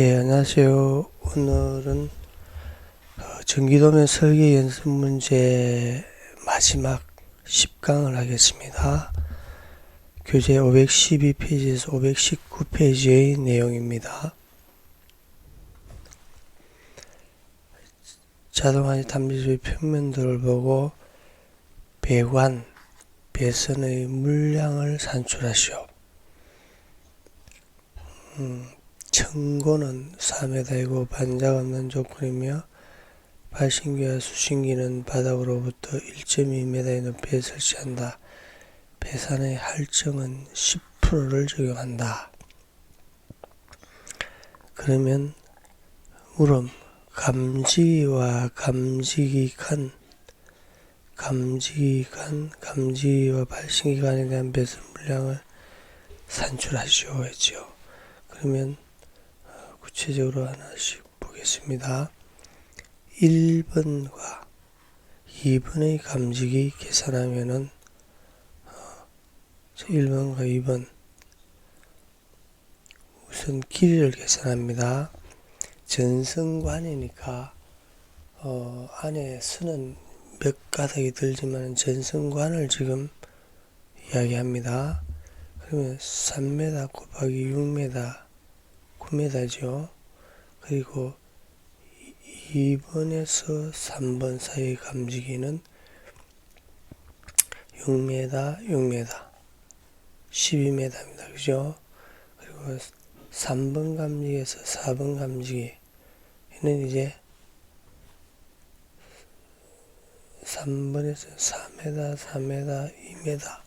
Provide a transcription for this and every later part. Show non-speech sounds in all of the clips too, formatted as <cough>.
예, 안녕하세요. 오늘은 어, 전기도면 설계 연습 문제 마지막 10강을 하겠습니다. 교재 512페이지에서 519페이지의 내용입니다. 자동화의 담비수의 평면도를 보고 배관, 배선의 물량을 산출하시오. 음, 청고는 4m이고 반작 없는 조건이며 발신기와 수신기는 바닥으로부터 1.2m의 높이에 설치한다. 배산의 할증은 10%를 적용한다. 그러면 물음 감지기와 감지기 간 감지기 간 감지기와 발신기 간에 대한 배선 물량을 산출하시오 했죠. 그러면 어, 구체적으로 하나씩 보겠습니다. 1번과 2번의 감지기 계산하면은 어, 1번과 2번 우선 길이를 계산합니다. 전성관이니까 어, 안에 선은 몇 가닥이 들지만 전성관을 지금 이야기합니다. 그러면 3m 곱하기 6m 9m죠. 그리고 2번에서 3번 사이 감지기는 6m, 6m, 12m입니다. 그죠? 그리고 3번 감지기에서 4번 감지기는 이제 3번에서 4m, 4m, 2m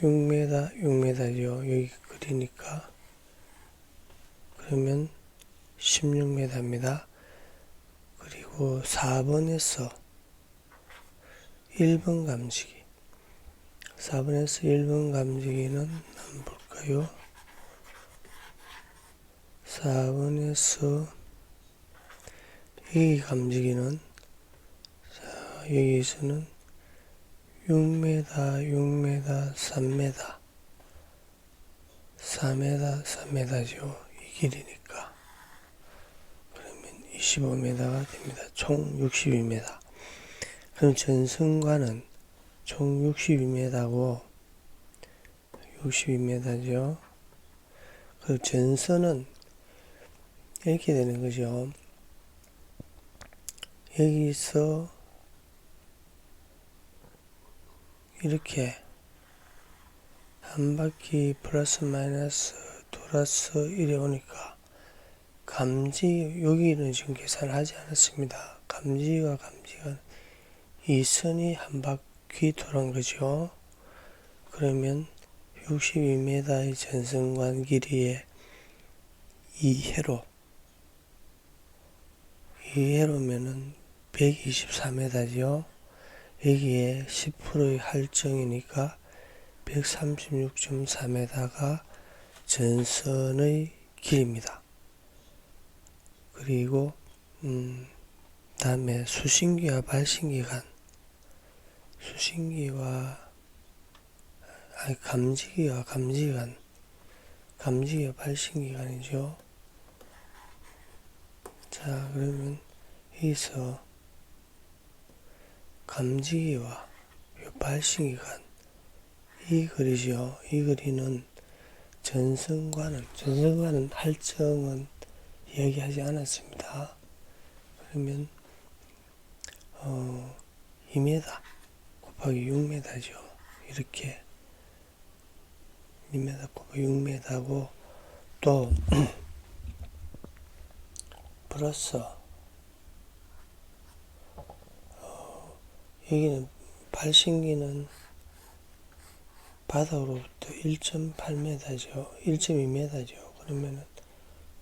6m, 6m죠. 여기 그리니까. 그러면 16m입니다. 그리고 4번에서 1번 감지기. 4번에서 1번 감지기는 한번 볼까요? 4번에서 이 감지기는 자, 여기서는 6m, 6m, 3m, 4m, 3m죠. 이 길이니까. 그러면 25m가 됩니다. 총 62m. 그럼 전승과는 총 62m고, 62m죠. 그 전선은 이렇게 되는 거죠. 여기서 이렇게 한 바퀴 플러스 마이너스 돌아서 이래 오니까 감지 여기는 지금 계산하지 않았습니다. 감지와 감지가 이 선이 한 바퀴 돌은 거죠. 그러면 62m의 전선관 길이에 2회로 2회로면은 124m죠. 여기에 10%의 할증이니까 136.3m가 전선의 길입니다. 그리고 음, 다음에 수신기와 발신기 간 수신기와 아니 감지기와 감지기 간 감지기와 발신기 간이죠. 자 그러면 여기서 감지기와 발신기 간이 거리죠. 이 거리는 전선과는 전선과는 할증은 이야기하지 않았습니다. 그러면 어 2m 곱하기 6m죠. 이렇게 2m 곱하기 6m고 또 <clears throat> 플러스 여기는 발신기는 바닥으로부터 1.8m죠. 1.2m죠. 그러면은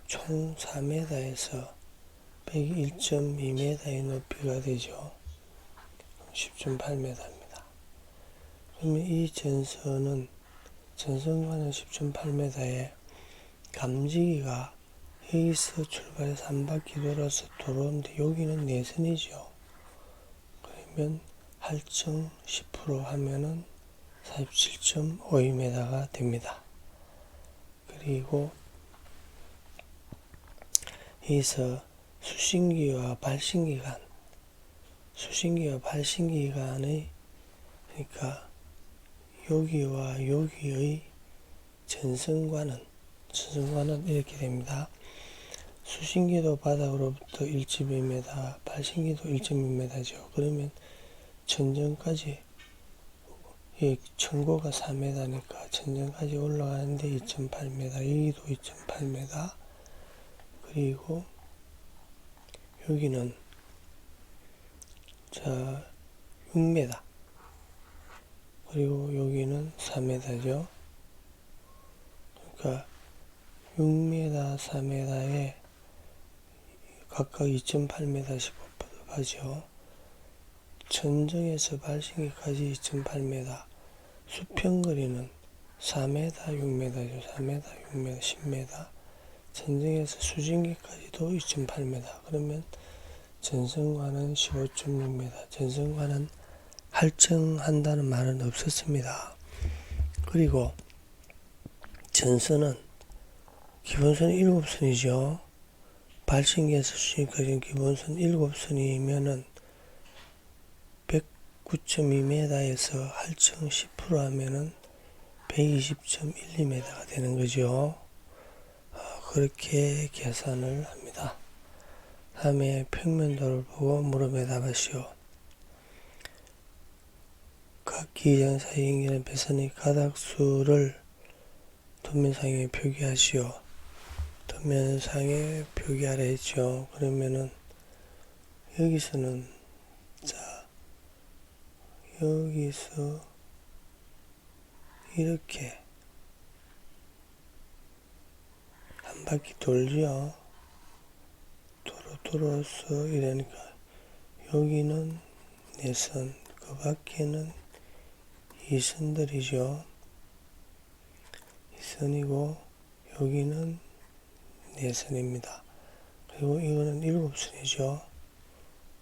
총 4m에서 101.2m의 높이가 되죠. 10.8m입니다. 그러면 이 전선은 전선과는 10.8m에 감지기가 여기서 출발해서 한 바퀴 돌아서 돌아오는데 여기는 내선이죠. 그러면 할증 10% 하면은 47.52m가 됩니다. 그리고 여기서 수신기와 발신기간, 수신기와 발신기간의 그러니까 여기와 여기의 전선과는 전선과는 이렇게 됩니다. 수신기도 바닥으로부터 1.2m, 발신기도 1.2m죠. 그러면 전전까지 이 전고가 4m니까 전전까지 올라가는데 2.8m, 여기도 2.8m, 그리고 여기는 자 6m, 그리고 여기는 4m죠. 그러니까 6m, 4m에 각각 2.8m씩 가죠. 전정에서 발신기까지 2.8m, 수평거리는 4m, 6m죠. 4m, 6m, 10m. 전정에서 수진기까지도 2.8m. 그러면 전선과는 15.6m. 전선과는 할증한다는 말은 없었습니다. 그리고 전선은 기본선 7선이죠. 발신기에서 수신까지 기본선 7선이면은 109.2m에서 할증 10% 하면은 120.12m가 되는 거죠. 어, 그렇게 계산을 합니다. 다음에 평면도를 보고 물음에 답하시오. 각 기장 사이 연결한 배선의 가닥수를 도면상에 표기하시오. 도면상에 표기 하라 했죠. 그러면은 여기서는 자 여기서 이렇게 한 바퀴 돌죠. 도로 돌아서 이러니까 여기는 내선, 그 밖에는 이선들이죠. 이선이고 여기는 내선입니다. 그리고 이거는 일곱선이죠.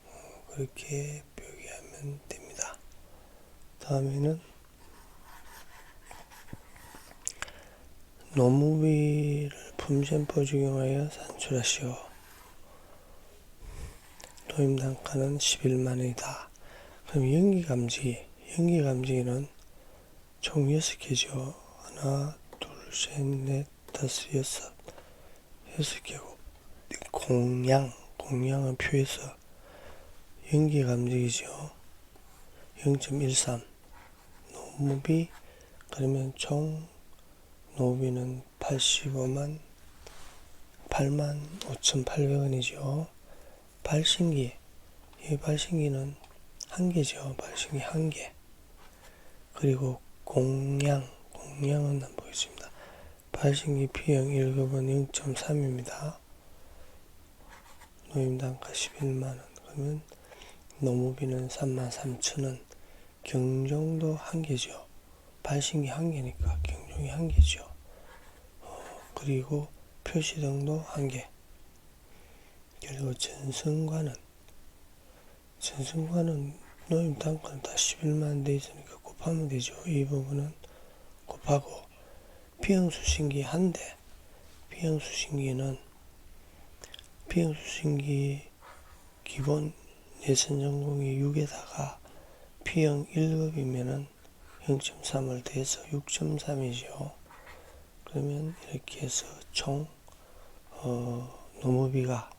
어, 그렇게 표기하면 됩니다. 다음에는 노무비를 품셈포 적용하여 산출하시오. 도임 단가는 11만원이다. 그럼 연기 감지, 연기 감지는 총 6개죠. 하나, 둘, 셋, 넷, 다섯, 여섯. 여섯 개고. 공양, 공양은 표에서 연기 감지이죠. 0.13. 노무비, 그러면 총 노비는 85만 8만 5,800원이죠. 발신기 이 발신기는 한 개죠. 발신기 한 개. 그리고 공양 공양은 안 보겠습니다. 발신기 B형 1급은 0.3입니다. 노임단가 11만원 그러면 노무비는 33,000원 경정도 한 개죠. 발신기 한 개니까 경종이 한 개죠. 어, 그리고 표시등도 한 개. 그리고 전선과는 전선과는 노임 단가는 다 11만 돼 있으니까 곱하면 되죠. 이 부분은 곱하고 비형수신기 한 대. 비형수신기는 비형수신기 기본 내선 전공이 6에다가 P형 1급이면은 0.3을 더해서 6.3이죠. 그러면 이렇게 해서 총 어, 노무비가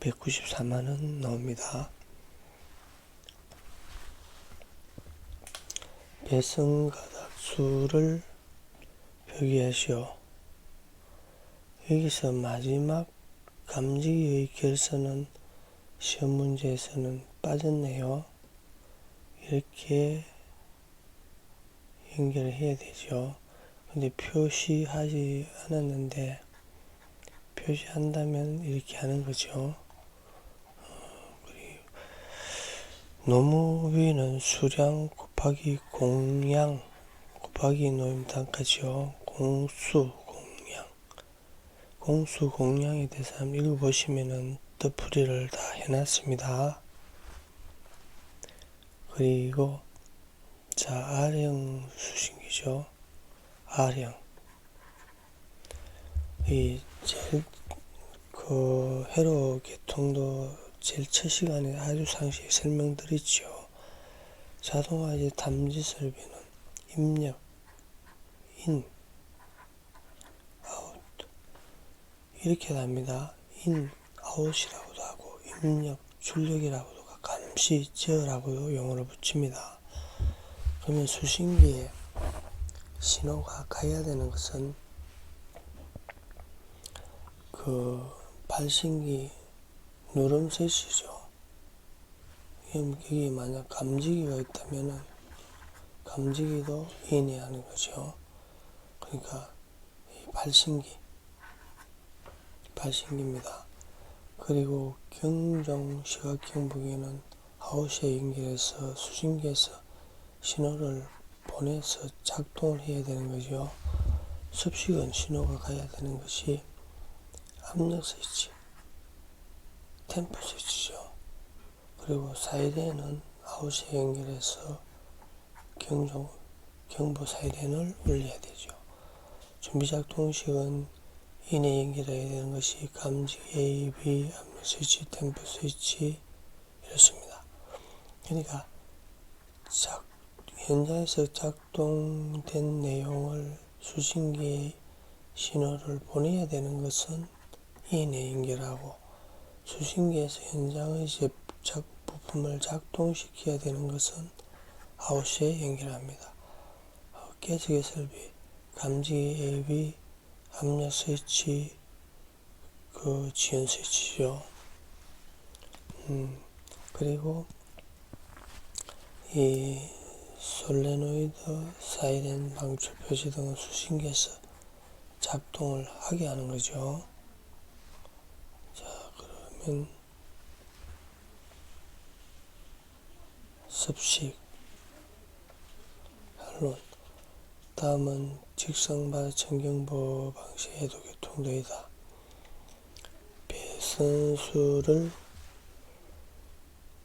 194만원 나옵니다. 배승가닥수를 표기하시오. 여기서 마지막 감지의 결선은 시험 문제에서는 빠졌네요. 이렇게 연결을 해야 되죠. 근데 표시하지 않았는데 표시한다면 이렇게 하는 거죠. 어, 그리고 노무비는 수량 곱하기 공량 곱하기 노임 단가죠. 공수 공량 공수 공량에 대해서 한번 읽어보시면은 덧풀이를 다 해놨습니다. 그리고 자 R형 수신기죠. R형 이 제일 그 회로 개통도 제일 첫 시간에 아주 상세히 설명드렸죠. 자동화 이제 탐지 설비는 입력, 인, 아웃 이렇게 합니다. 인, 아웃이라고도 하고 입력, 출력이라고도 제어라고도 용어를 붙입니다. 그러면 수신기에 신호가 가야 되는 것은 그 발신기 누름 셋이죠. 여기 만약 감지기가 있다면은 감지기도 인해야 하는 거죠. 그러니까 이 발신기, 발신기입니다. 그리고 경종 시각경 보기에는 아웃에 연결해서 수신기에서 신호를 보내서 작동을 해야 되는 거죠. 습식은 신호가 가야 되는 것이 압력 스위치, 템포 스위치죠. 그리고 사이렌은 아웃에 연결해서 경종, 경보 사이렌을 울려야 되죠. 준비 작동식은 인에 연결해야 되는 것이 감지 A, B, 압력 스위치, 템포 스위치 이렇습니다. 그러니까 작, 현장에서 작동된 내용을 수신기에 신호를 보내야 되는 것은 인에 연결하고 수신기에서 현장의 제작 부품을 작동시켜야 되는 것은 아웃에 연결합니다. 어, 깨지개 설비, 감지 AV, 압력 스위치, 그 지연 스위치죠. 음, 그리고 이 솔레노이드, 사이렌, 방출 표시 등은 수신기에서 작동을 하게 하는 거죠. 자, 그러면 습식, 반론. 다음은 직선바 전경보 방식 해도 교통도이다. 배선수를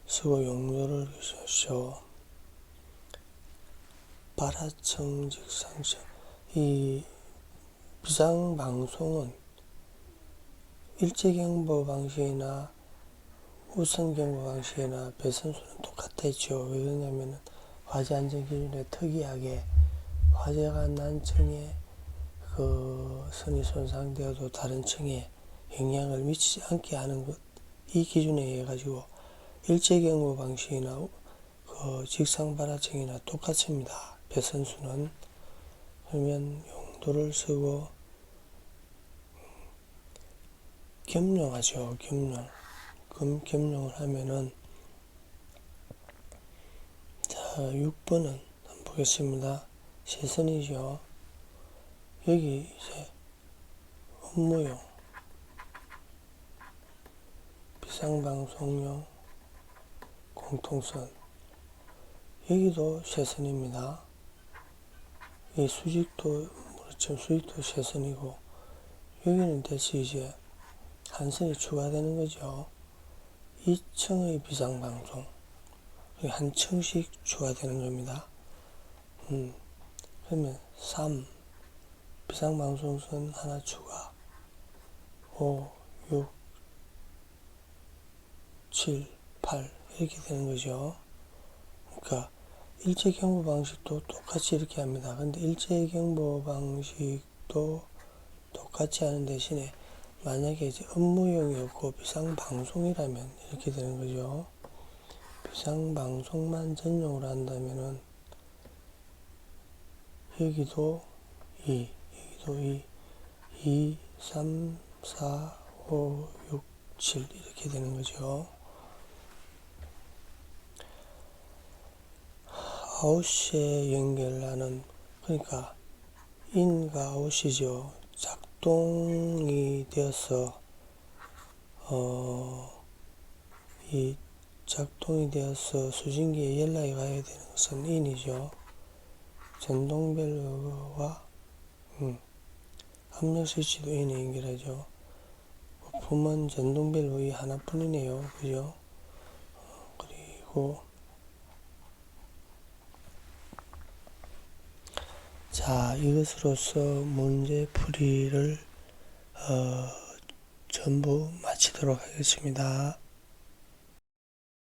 쓰고 용도를 주십시오. 발하청 직상청 이 비상방송은 일제경보 방식이나 우선경보 방식이나 배선수는 똑같았죠. 왜 그러냐면 화재 안전 기준에 특이하게 화재가 난 층에 그 선이 손상되어도 다른 층에 영향을 미치지 않게 하는 것 이 기준에 의해 가지고 일제경보 방식이나 그 직상발화층이나 똑같습니다. 배선수는 그러면 용도를 쓰고 겸용하죠. 겸용. 그럼 겸용을 하면은 자 6번은 한번 보겠습니다. 세선이죠. 여기 이제 업무용 비상방송용 공통선 여기도 세선입니다. 이 수직도 그렇죠. 수직도 세선이고 여기는 대시 이제 한 선이 추가되는 거죠. 2층의 비상방송 한 층씩 추가되는 겁니다. 음, 그러면 3 비상방송선 하나 추가 5, 6, 7, 8 이렇게 되는 거죠. 그러니까 일제 경보 방식도 똑같이 이렇게 합니다. 근데 일제 경보 방식도 똑같이 하는 대신에 만약에 이제 업무용이었고 비상 방송이라면 이렇게 되는 거죠. 비상 방송만 전용으로 한다면은 여기도 2, 여기도 2, 2, 3, 4, 5, 6, 7 이렇게 되는 거죠. 아웃시에 연결하는 그러니까 인과 아웃이죠. 작동이 되어서 어, 이 작동이 되어서 수신기에 연락이 가야 되는 것은 인이죠. 전동벨과 음, 압력 스위치도 인에 연결하죠. 부품은 전동벨 이 하나뿐이네요. 그죠? 어, 그리고 자, 이것으로서 문제 풀이를 어, 전부 마치도록 하겠습니다.